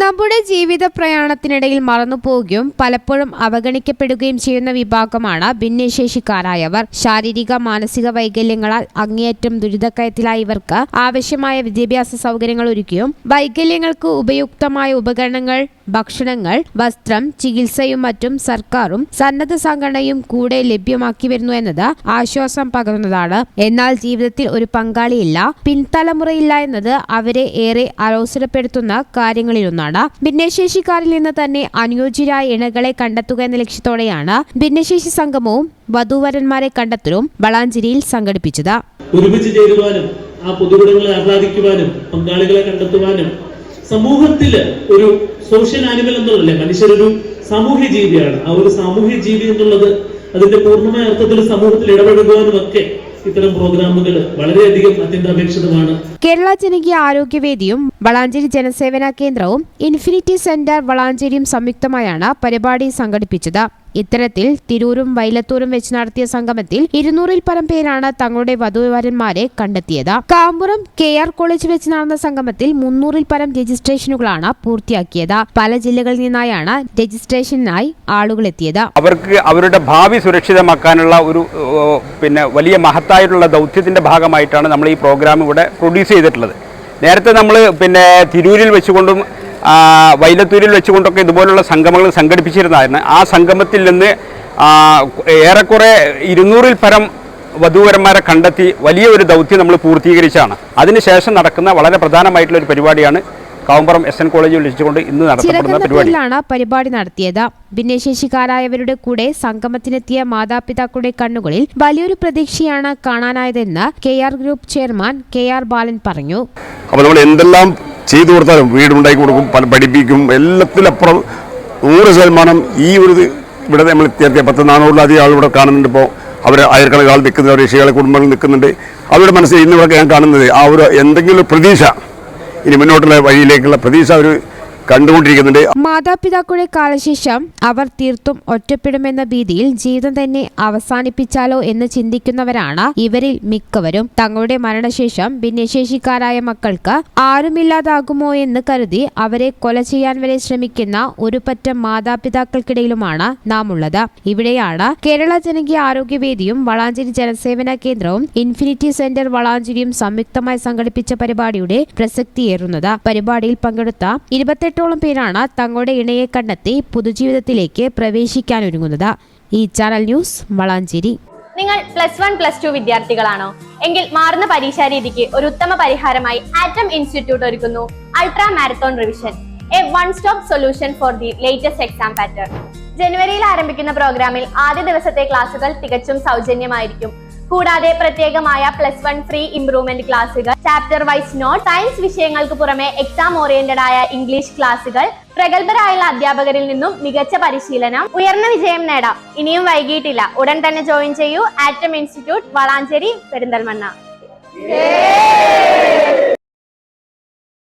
നമ്മുടെ ജീവിത പ്രയാണത്തിനിടയിൽ മറന്നുപോവുകയും പലപ്പോഴും അവഗണിക്കപ്പെടുകയും ചെയ്യുന്ന വിഭാഗമാണ് ഭിന്നശേഷിക്കാരായവർ. ശാരീരിക മാനസിക വൈകല്യങ്ങളാൽ അങ്ങേയറ്റം ദുരിതക്കയത്തിലായ ഇവർക്ക് ആവശ്യമായ വിദ്യാഭ്യാസ സൗകര്യങ്ങൾ ഒരുക്കിയും വൈകല്യങ്ങൾക്ക് ഉപയുക്തമായ ഉപകരണങ്ങൾ ഭക്ഷണങ്ങൾ വസ്ത്രം ചികിത്സയും മറ്റും സർക്കാരും സന്നദ്ധ സംഘടനയും കൂടെ ലഭ്യമാക്കി വരുന്നു എന്നത് ആശ്വാസം പകർന്നതാണ്. എന്നാൽ ജീവിതത്തിൽ ഒരു പങ്കാളിയില്ല പിൻതലമുറയില്ല എന്നത് അവരെ ഏറെ അലോസരപ്പെടുത്തുന്ന കാര്യങ്ങളിലൊന്നാണ്. ഭിന്നശേഷിക്കാരിൽ നിന്ന് തന്നെ അനുയോജ്യരായ ഇണകളെ കണ്ടെത്തുക എന്ന ലക്ഷ്യത്തോടെയാണ് ഭിന്നശേഷി സംഗമവും വധൂവരന്മാരെ കണ്ടെത്തലും വളാഞ്ചേരിയിൽ സംഘടിപ്പിച്ചത്. ഒരുമിച്ച് ചേരുവാനും ആ പൊതുവിടങ്ങളെ ആഹ്ലാദിക്കുവാനും പങ്കാളികളെ കണ്ടെത്തുവാനും സമൂഹത്തിൽ ഒരു സോഷ്യൽ ആനിമൽ എന്നുള്ളതല്ലേ മനുഷ്യരൊരു സാമൂഹ്യ ജീവിയാണ്. ആ ഒരു സാമൂഹ്യ ജീവി എന്നുള്ളത് അതിന്റെ പൂർണമായ അർത്ഥത്തിൽ സമൂഹത്തിൽ ഇടപഴകുവാനും ഒക്കെ ഇത്തരം പ്രോഗ്രാമുകൾ വളരെയധികം അത്യന്താപേക്ഷിതമാണ്. കേരള ജനകീയ ആരോഗ്യവേദിയും വളാഞ്ചേരി ജനസേവന കേന്ദ്രവും ഇൻഫിനിറ്റി സെന്റർ വളാഞ്ചേരിയും സംയുക്തമായാണ് പരിപാടി സംഘടിപ്പിച്ചത്. ഇത്തരത്തിൽ തിരൂരും വൈലത്തൂരും വെച്ച് നടത്തിയ സംഗമത്തിൽ ഇരുന്നൂറിൽ പരം പേരാണ് തങ്ങളുടെ വധുവരന്മാരെ കണ്ടെത്തിയത്. കാമ്പുറം കെ ആർ കോളേജ് വെച്ച് നടന്ന സംഗമത്തിൽ മുന്നൂറിൽ പരം രജിസ്ട്രേഷനുകളാണ് പൂർത്തിയാക്കിയത്. പല ജില്ലകളിൽ നിന്നായാണ് രജിസ്ട്രേഷനായി ആളുകൾ എത്തിയത് അവർക്ക് അവരുടെ ഭാവി സുരക്ഷിതമാക്കാനുള്ള ഒരു പിന്നെ വലിയ മഹത്തായിട്ടുള്ള ദൗത്യത്തിന്റെ ഭാഗമായിട്ടാണ് നമ്മൾ ഈ പ്രോഗ്രാം ഇവിടെ പ്രൊഡ്യൂസ് ചെയ്തിട്ടുള്ളത്. നേരത്തെ നമ്മൾ പിന്നെ തിരൂരിൽ വെച്ചുകൊണ്ടും വൈലത്തൂരിൽ വെച്ചുകൊണ്ടൊക്കെ ഇതുപോലുള്ള സംഗമങ്ങൾ സംഘടിപ്പിച്ചിരുന്നതായിരുന്നു. ആ സംഗമത്തിൽ നിന്ന് ഏറെക്കുറെ ഇരുന്നൂറിൽ പരം വധൂവരന്മാരെ കണ്ടെത്തി വലിയ ഒരു ദൗത്യം നമ്മൾ പൂർത്തീകരിച്ചാണ് അതിനുശേഷം നടക്കുന്ന വളരെ പ്രധാനമായിട്ടുള്ള ഒരു പരിപാടിയാണ് കാവുമ്പറം എസ് എൻ കോളേജിൽ വിളിച്ചുകൊണ്ട് ഇന്ന് നടത്തപ്പെടുന്ന പരിപാടിയിലാണ് പരിപാടി. നടത്തിയത്. ഭിന്നശേഷിക്കാരായവരുടെ കൂടെ സംഗമത്തിനെത്തിയ മാതാപിതാക്കളുടെ കണ്ണുകളിൽ വലിയൊരു പ്രതീക്ഷയാണ് കാണാനായതെന്ന് K R group chairman K R Balan പറഞ്ഞു. അപ്പോൾ നമ്മൾ എന്തെല്ലാം ചെയ്തു കൊടുത്താലും വീടുണ്ടാക്കി കൊടുക്കും പഠിപ്പിക്കും എല്ലാത്തിലപ്പുറം നൂറ് ശതമാനം ഈ ഒരു ഇവിടെ നമ്മൾ എത്തിയ പത്ത് നാനൂറിലധികം ആൾ ഇവിടെ കാണുന്നുണ്ട് ഇപ്പോൾ. അവർ ആയിരക്കണക്കിന് ആൾ നിൽക്കുന്നുണ്ട് ഋഷികളെ കുടുംബങ്ങൾ നിൽക്കുന്നുണ്ട്. അവരുടെ മനസ്സിൽ ഇന്നിവിടെ ഞാൻ കാണുന്നത് ആ ഒരു എന്തെങ്കിലും ഒരു പ്രതീക്ഷ ഇനി മുന്നോട്ടുള്ള വഴിയിലേക്കുള്ള പ്രതീക്ഷ അവർ കണ്ടുകൊണ്ടിരിക്കുന്നുണ്ട്. മാതാപിതാക്കളുടെ കാലശേഷം അവർ തീർത്തും ഒറ്റപ്പെടുമെന്ന ഭീതിയിൽ ജീവിതം തന്നെ അവസാനിപ്പിച്ചാലോ എന്ന് ചിന്തിക്കുന്നവരാണ് ഇവരിൽ മിക്കവരും. തങ്ങളുടെ മരണശേഷം ഭിന്നശേഷിക്കാരായ മക്കൾക്ക് ആരുമില്ലാതാകുമോ എന്ന് കരുതി അവരെ കൊല ചെയ്യാൻ വരെ ശ്രമിക്കുന്ന ഒരു പറ്റം മാതാപിതാക്കൾക്കിടയിലുമാണ് നാം ഉള്ളത് ഇവിടെയാണ് കേരള ജനകീയ ആരോഗ്യവേദിയും വളാഞ്ചേരി ജനസേവന കേന്ദ്രവും ഇൻഫിനിറ്റി സെന്റർ വളാഞ്ചേരിയും സംയുക്തമായി സംഘടിപ്പിച്ച പരിപാടിയുടെ പ്രസക്തിയേറുന്നത്. പരിപാടിയിൽ പങ്കെടുത്ത ഇരുപത്തെട്ടോളം പേരാണ് തങ്ങളുടെ ഇണയെ കണ്ടെത്തി പുതുജീവിതത്തിലേക്ക് പ്രവേശിക്കാനൊരുങ്ങുന്നത്. ഈ ചാനൽ ന്യൂസ് വളാഞ്ചേരി. നിങ്ങൾ പ്ലസ് വൺ പ്ലസ് ടു വിദ്യാർത്ഥികളാണോ? എങ്കിൽ മാറുന്ന പരീക്ഷാ രീതിക്ക് ഒരു ഉത്തമ പരിഹാരമായി ആറ്റം ഇൻസ്റ്റിറ്റ്യൂട്ട് ഒരുക്കുന്നു. Ultra marathon revision. A one stop solution for the latest exam pattern. ജനുവരിയിൽ ആരംഭിക്കുന്ന പ്രോഗ്രാമിൽ ആദ്യ ദിവസത്തെ ക്ലാസുകൾ തികച്ചും സൗജന്യമായിരിക്കും. കൂടാതെ പ്രത്യേകമായ പ്ലസ് വൺ ഫ്രീ ഇംപ്രൂവ്മെന്റ് ക്ലാസുകൾ ചാപ്റ്റർ വൈസ് നോട്ട് സയൻസ് വിഷയങ്ങൾക്ക് പുറമെ എക്സാം ഓറിയന്റഡ് ആയ ഇംഗ്ലീഷ് ക്ലാസുകൾ പ്രഗത്ഭരായുള്ള അധ്യാപകരിൽ നിന്നും മികച്ച പരിശീലനം ഉയർന്ന വിജയം നേടാം. ഇനിയും വൈകിട്ടില്ല. ഉടൻ തന്നെ ജോയിൻ ചെയ്യൂ. Atom institute Valanchery Perinthalmanna.